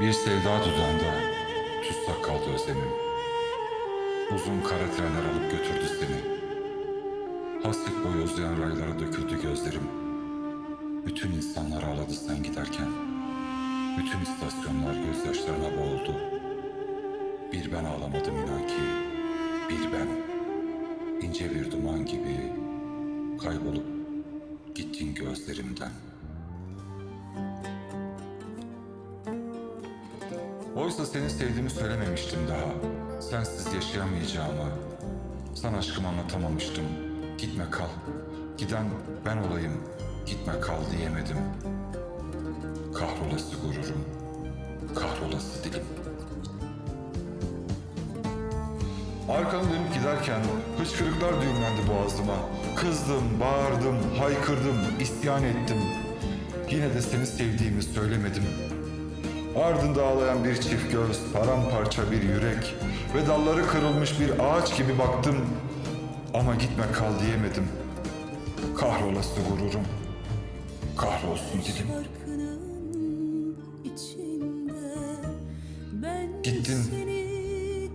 Bir sevda dudağında tutsak kaldı özlemim. Uzun kara trenler alıp götürdü seni. Hasret boyu özleyen raylara döküldü gözlerim. Bütün insanlar ağladı sen giderken. Bütün istasyonlar gözyaşlarına boğuldu. Bir ben ağlamadım inan ki. Bir ben. ince bir duman gibi kaybolup gittin gözlerimden. Oysa seni sevdiğimi söylememiştim daha. Sensiz yaşayamayacağımı. Sana aşkımı anlatamamıştım. Gitme kal. Giden ben olayım. Gitme kal diyemedim. Kahrolası gururum. Kahrolası dilim. Arkamı dönüp giderken hıçkırıklar düğümlendi boğazıma. Kızdım, bağırdım, haykırdım, isyan ettim. Yine de seni sevdiğimi söylemedim. Ardında ağlayan bir çift göz, paramparça bir yürek ve dalları kırılmış bir ağaç gibi baktım. Ama gitme kal diyemedim. Kahrolası gururum. Kahrolsun ben Gittin.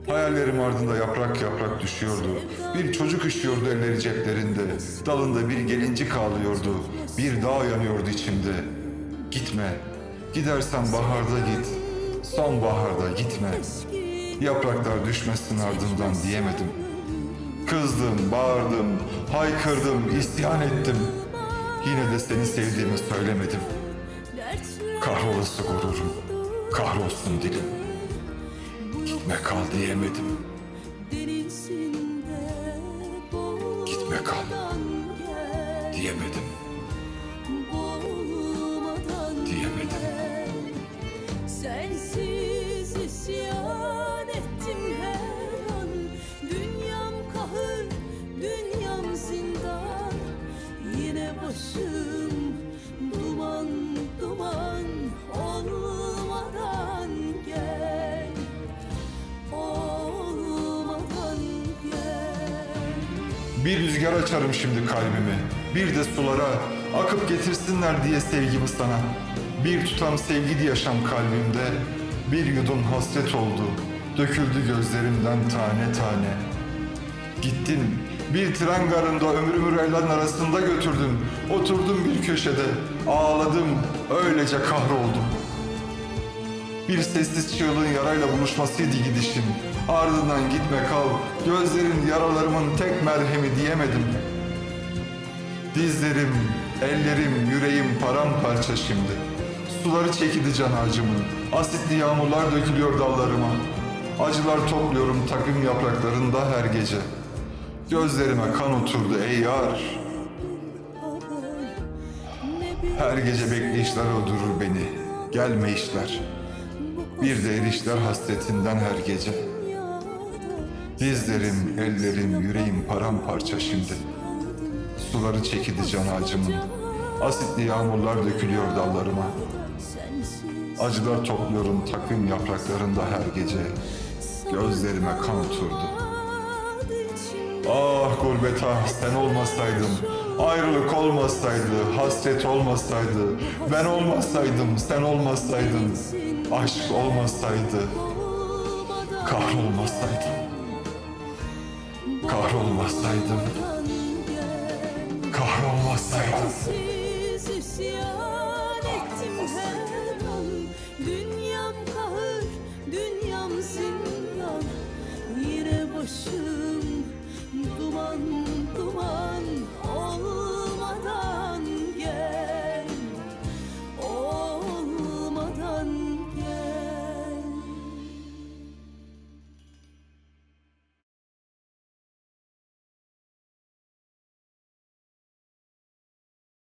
Hayallerim ardında yaprak yaprak düşüyordu. Bir çocuk üşüyordu elleri ceplerinde. Dalında bir gelincik ağlıyordu. Bir dağ yanıyordu içimde. Gitme. Gidersen baharda git. Sonbaharda gitme. Yapraklar düşmesin ardından diyemedim. Kızdım, bağırdım, haykırdım, isyan ettim. Yine de seni sevdiğimi söylemedim. Kahrolası gururum, kahrolsun dilim. Gitme kal diyemedim. Gitme kal. Diyemedim. Bir rüzgar açarım şimdi kalbimi. Bir de sulara akıp getirsinler diye sevgimi sana. Bir tutam sevgi diye yaşam kalbimde. Bir yudum hasret oldu. Döküldü gözlerimden tane tane. Gittin bir tren garında ömrümü reylan arasında götürdün. Oturdum bir köşede. Ağladım. Öylece kahroldum. Bir sessiz çığlığın yarayla buluşmasıydı gidişim. Ardından gitme kal, gözlerin yaralarımın tek merhemi diyemedim. Dizlerim, ellerim, yüreğim paramparça şimdi. Suları çekildi can ağacımın. Asitli yağmurlar dökülüyor dallarıma. Acılar topluyorum takvim yapraklarında her gece. Gözlerime kan oturdu ey yar. Her gece bekleyişler öldürür beni. Gelme işler. Bir de erişler hasretinden her gece. Dizlerim, ellerim, yüreğim paramparça şimdi. Suları çekildi can ağacımın. Asitli yağmurlar dökülüyor dallarıma. Acılar topluyorum takvim yapraklarında her gece. Gözlerime kan oturdu. Ah gurbet ah sen olmasaydın, ayrılık olmasaydı, hasret olmasaydı, ben olmasaydım, sen olmasaydın, aşk olmasaydı, kahrolmasaydım, kahrolmasaydım, kahrolmasaydım.